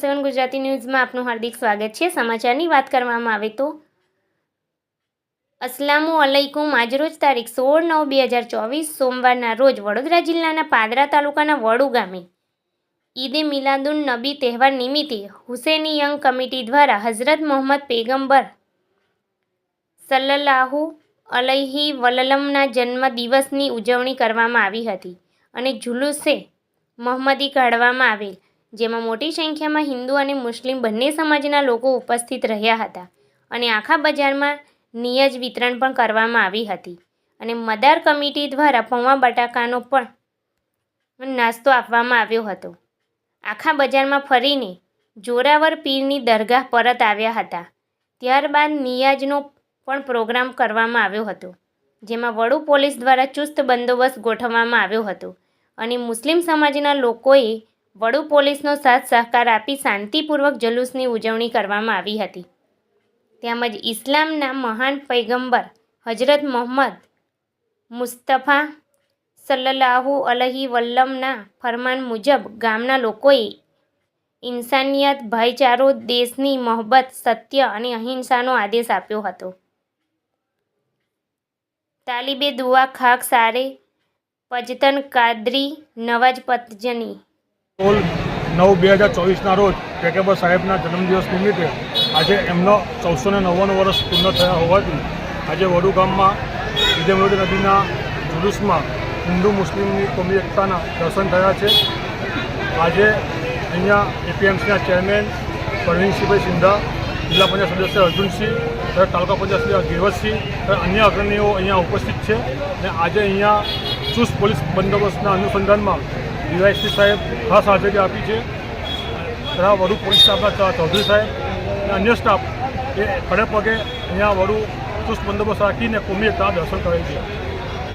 સેવન ગુજરાતી ન્યૂઝમાં આપનું હાર્દિક સ્વાગત છે. સમાચારની વાત કરવામાં આવે તો અસલામુ અલૈકુમ. આજરોજ તારીખ સોળ નવ બે હજાર ચોવીસ, સોમવારના રોજ વડોદરા જિલ્લાના પાદરા તાલુકાના વડુ ગામે ઈદે મિલાદુન નબી તહેવાર નિમિત્તે હુસેની યંગ કમિટી દ્વારા હઝરત મોહમ્મદ પેગંબર સલ્લાહુ અલૈહી વલલમના જન્મ દિવસની ઉજવણી કરવામાં આવી હતી અને જુલુસે મોહમ્મદી કાઢવામાં આવેલ. જેમાં મોટી સંખ્યામાં હિન્દુ અને મુસ્લિમ બંને સમાજના લોકો ઉપસ્થિત રહ્યા હતા અને આખા બજારમાં નિયજ વિતરણ પણ કરવામાં આવી હતી. અને મદાર કમિટી દ્વારા પૌવા બટાકાનો પણ નાસ્તો આપવામાં આવ્યો હતો. આખા બજારમાં ફરીને જોરાવર પીરની દરગાહ પરત આવ્યા હતા. ત્યારબાદ નિયાજનો પણ પ્રોગ્રામ કરવામાં આવ્યો હતો, જેમાં વડુ પોલીસ દ્વારા ચુસ્ત બંદોબસ્ત ગોઠવવામાં આવ્યો હતો અને મુસ્લિમ સમાજના લોકોએ વડુ પોલીસનો સાથ સહકાર આપી શાંતિપૂર્વક જલુસની ઉજવણી કરવામાં આવી હતી. તેમજ ઇસ્લામના મહાન પૈગંબર હજરત મોહમ્મદ મુસ્તફા સલ્લાહુ અલહી વલ્લમના ફરમાન મુજબ ગામના લોકોએ ઇન્સાનિયત, ભાઈચારો, દેશની મોહબ્બત, સત્ય અને અહિંસાનો આદેશ આપ્યો હતો. તાલિબે દુઆ ખાક સારે પજતન કાદરી નવાજ પતજની સોળ નવ બે હજાર ચોવીસના રોજ કેકેબર સાહેબના જન્મદિવસ નિમિત્તે આજે એમનો ચૌદસો ને નવ્વાણું વર્ષ પૂર્ણ થયા હોવાથી આજે વડુ ગામમાં મિલાદ નબીના જુલુસમાં હિન્દુ મુસ્લિમની કોમી એકતાના દર્શન થયા છે. આજે અહીંયા એપીએમસીના ચેરમેન પરવીનસિંહભાઈ સિંધા, જિલ્લા પંચાયત સદસ્ય અર્જુનસિંહ, તથા તાલુકા પંચાયત સદસ્ય ગિરવતસિંહ અન્ય અગ્રણીઓ અહીંયા ઉપસ્થિત છે. અને આજે અહીંયા ચુસ્ત પોલીસ બંદોબસ્તના અનુસંધાનમાં ડીવાયસપી સાહેબ ખાસ હાજરી આપી છે. તથા વડુ પોલીસ સ્ટાફના ચૌધરી સાહેબ અને અન્ય સ્ટાફ એ ખડે પગે અહીંયા વડુ ચુસ્ત બંદોબસ્ત રાખીને કોમી એકતા દર્શન કરે છે.